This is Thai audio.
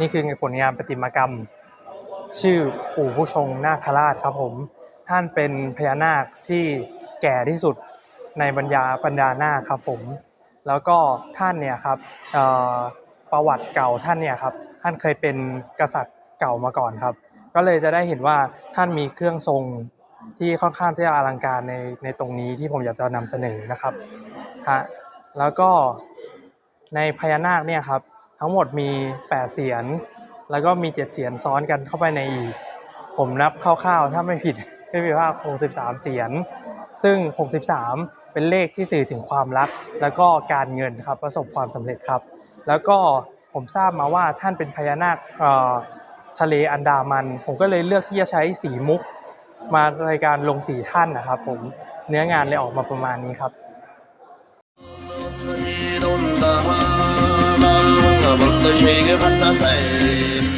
นี่คือผลงานประติมากรรม ชื่อปู่ผู้ชงนาคราชครับผม ท่านเป็นพญานาคที่แก่ที่สุดในบรรดาบรรดานาคครับผม แล้วก็ท่านเนี่ยครับประวัติเก่าท่านเนี่ยครับท่านเคยเป็นกษัตริย์เก่ามาก่อนครับ ก็เลยจะได้เห็นว่าท่านมีเครื่องทรงที่ค่อนข้างจะอลังการในในตรงนี้ที่ผมอยากจะนำเสนอนะครับฮะแล้วก็ในพญานาคเนี่ยครับ ทั้งหมดมี 8 เสียน แล้วก็มี 7 เสียนซ้อนกันเข้าไปในอีก ผมนับคร่าวๆ ถ้าไม่ผิดไม่ผิดว่า63 เสียน ซึ่ง 63 เป็นเลขที่สื่อถึงความรัก แล้วก็การเงินครับประสบความสำเร็จครับ แล้วก็ผมทราบมาว่าท่านเป็นพญานาคเอ่อทะเลอันดามัน ผมก็เลยเลือกที่จะใช้สีมุก มาในการลงสีท่านนะครับผมเนื้องานเลยออกมาประมาณนี้ครับ the swing of a.